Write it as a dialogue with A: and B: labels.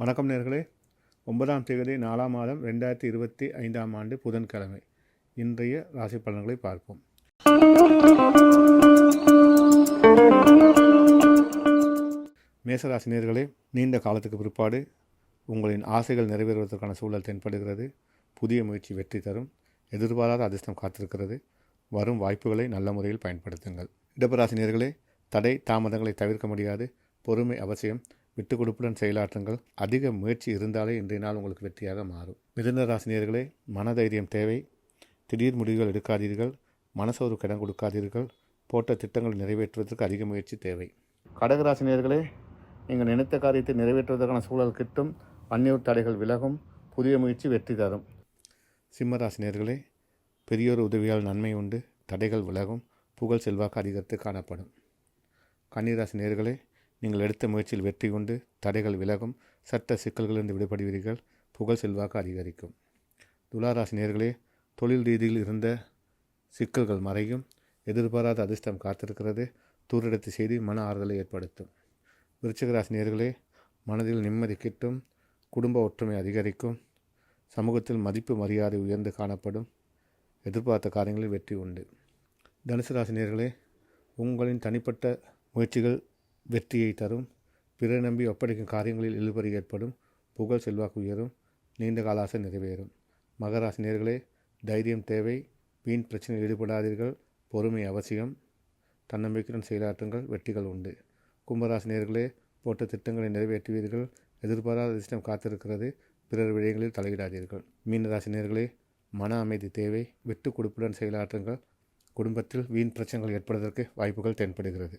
A: வணக்கம் நேர்களே. ஒன்பதாம் தேதி நாலாம் மாதம் ரெண்டாயிரத்தி இருபத்தி ஐந்தாம் ஆண்டு புதன்கிழமை. இன்றைய ராசி பலன்களை பார்ப்போம். மேசராசினியர்களே நீண்ட காலத்துக்கு பிற்பாடு உங்களின் ஆசைகள் நிறைவேறுவதற்கான சூழல் தென்படுகிறது. புதிய முயற்சி வெற்றி தரும் எதிர்பாராத அதிர்ஷ்டம் காத்திருக்கிறது. வரும் வாய்ப்புகளை நல்ல முறையில் பயன்படுத்துங்கள். இடப்பராசினியர்களே தடை தாமதங்களை தவிர்க்க முடியாது. பொறுமை அவசியம். விட்டு கொடுப்புடன் செயலாற்றுங்கள். அதிக முயற்சி இருந்தாலே இன்றைய நாள் உங்களுக்கு வெற்றியாக மாறும். மிதுன ராசினியர்களே மனதைரியம் தேவை. திடீர் முடிவுகள் எடுக்காதீர்கள். மனசோர்வு கடன் கொடுக்காதீர்கள். போட்ட திட்டங்கள் நிறைவேற்றுவதற்கு அதிக முயற்சி தேவை. கடகராசினியர்களே நீங்கள் நினைத்த காரியத்தை நிறைவேற்றுவதற்கான சூழல் கிட்டும். அந்நியூர் தடைகள் விலகும். புதிய முயற்சி வெற்றி தரும். சிம்மராசினியர்களே பெரியோர் உதவியால் நன்மை உண்டு. தடைகள் விலகும். புகழ் செல்வாக்கு அதிகரித்து காணப்படும். கன்னிராசி நேர்களே நீங்கள் எடுத்த முயற்சியில் வெற்றி கொண்டு தடைகள் விலகும் சட்ட சிக்கல்களிலிருந்து விடுபடுவீர்கள் புகழ் செல்வாக்கு அதிகரிக்கும். துளாராசி நேர்களே தொழில் ரீதியில் இருந்த சிக்கல்கள் மறையும் எதிர்பாராத அதிர்ஷ்டம் காத்திருக்கிறது தூரிடத்து செய்தி மன ஆறுதலை ஏற்படுத்தும். விருச்சிகராசி நேர்களே மனதில் நிம்மதி கிட்டும் குடும்ப ஒற்றுமை அதிகரிக்கும் சமூகத்தில் மதிப்பு மரியாதை உயர்ந்து காணப்படும் எதிர்பார்த்த காரியங்களில் வெற்றி உண்டு. தனுசு ராசினியர்களே உங்களின் தனிப்பட்ட முயற்சிகள் வெற்றியை தரும். பிறர் நம்பி ஒப்படைக்கும் காரியங்களில் இழுபறி ஏற்படும். புகழ் செல்வாக்கு உயரும். நீண்ட கால ஆசை நிறைவேறும். மகராசினியர்களே தைரியம் தேவை. வீண் பிரச்சனையில் ஈடுபடாதீர்கள். பொறுமை அவசியம். தன்னம்பிக்கையுடன் செயலாற்றுங்கள். வெற்றிகள் உண்டு. கும்பராசினியர்களே போட்ட திட்டங்களை நிறைவேற்றுவீர்கள். எதிர்பாராத அதிர்ஷ்டம் காத்திருக்கிறது. பிறர் விடயங்களில் தலையிடாதீர்கள். மீனராசினியர்களே மன அமைதி தேவை. விட்டு கொடுப்புடன் செயலாற்றுங்கள். குடும்பத்தில் வீண் பிரச்சனைகள் ஏற்படுவதற்கு வாய்ப்புகள் தென்படுகிறது.